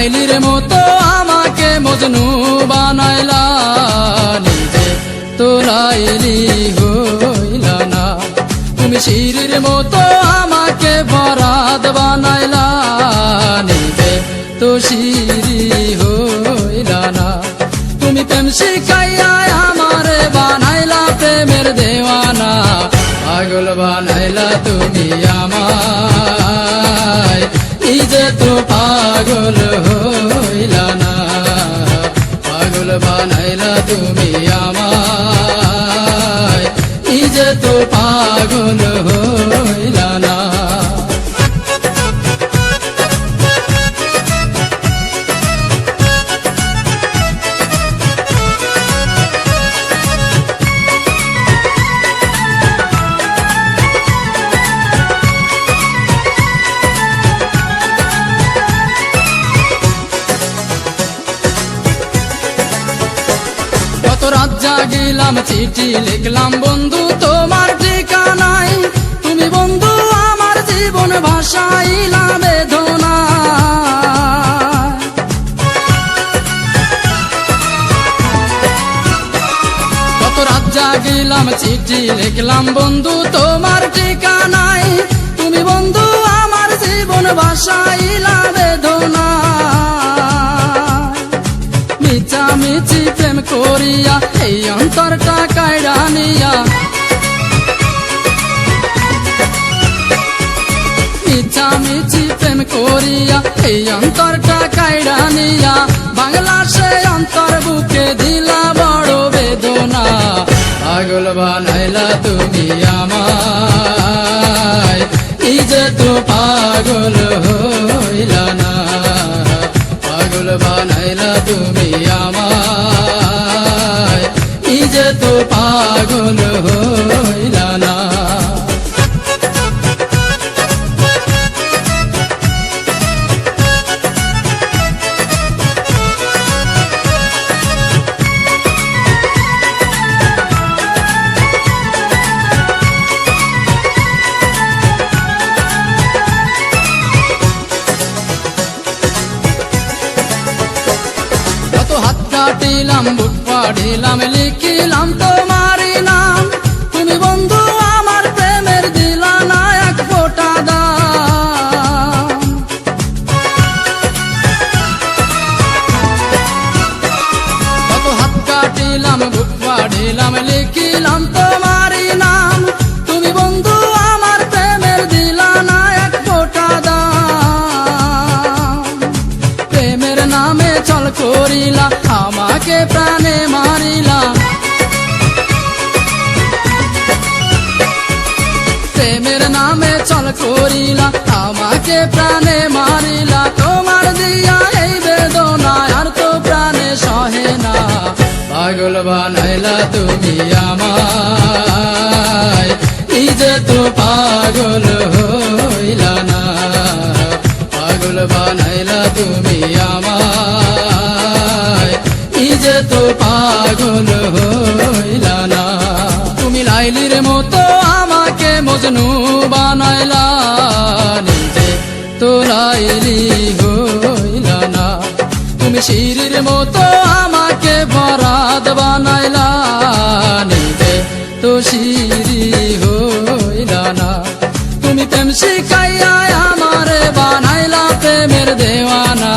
লাইলির মতো আমাকে মজনু বানাইলা, নিজে তো লাইলি হইলা না। তুমি শিরির মতো আমাকে বরাদ বানাইলা, নিজে তো শিরি হইলা না। তুমি প্রেম শিখাইয়া আমারে বানাইলা, প্রেমের দেওয়ানা। পাগল বানাইলা তুমি আমায়। নিজে তো পাগল হইলা না পাগল বানাইলা তুমি আমায়। নিজে তো পাগল হইলা রাত জাগিলাম, চিঠি লিখলাম, বন্ধু তোমার ঠিকানাই তুমি বন্ধু আমার জীবন ভাষাইলা বেদনা। কত রাত জাগিলাম, চিঠি লিখলাম, বন্ধু তোমার ঠিকানাই তুমি বন্ধু আমার জীবন ভাষাইলা বেদনা। করিয়া, এই অন্তরটা কায়রা নিয়া। মিছা মিছি প্রেম করিয়া, এই অন্তরটা কায়রা নিয়া। বাংলা সে অন্তর বুকে দিলা বড় বেদনা। পাগল বানাইলা তুমি আমায়। নিজে তো পাগল কাটিলাম বুক পাড়িলাম লিখিলাম তোমারই নাম। তুমি বন্ধু, আমার প্রেমের দিলা না এক ফোটা দাম। কত হাত কাটিলাম বুক পাড়িলাম লিখিলাম তোমারই নাম। তুমি বন্ধু, আমার প্রেমের দিলা না এক ফোটা দাম। প্রেমের নামে চল করিলা প্রাণে মারিলা, তোমার দিয়া এই বেদনা আর তো প্রাণে সহে না। পাগল বানাইলা তুমি আমায় নিজে তো পাগল হইলা না। পাগল বানাইলা তুমি আমায় নিজে তো পাগল হইলা না। তুমি লাইলির মতো আমাকে মজনু তো লাইলি হইলা না। তুমি শিরির মতো আমাকে বরাদ বানাইলা নিজে তো শিরি হইলা না। তুমি প্রেম শিখাইয়া আমারে বানাইলা প্রেমের দেওয়ানা।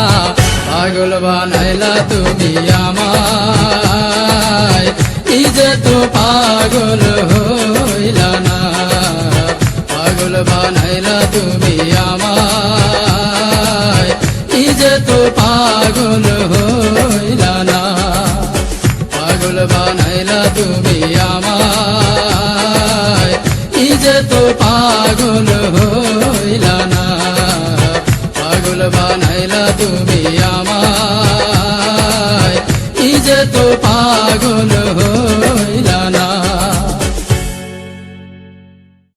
পাগল বানাইলা তুমি আমায়। নিজে তো পাগল হইলা না। পাগল বানাইলা তুমি আমায়। পাগল হইলা না পাগল বানাইলা তুমি আমায়। যে তো পাগল হইলা না পাগল বানাইলা তুমি আমায়। যে তো পাগল হইলা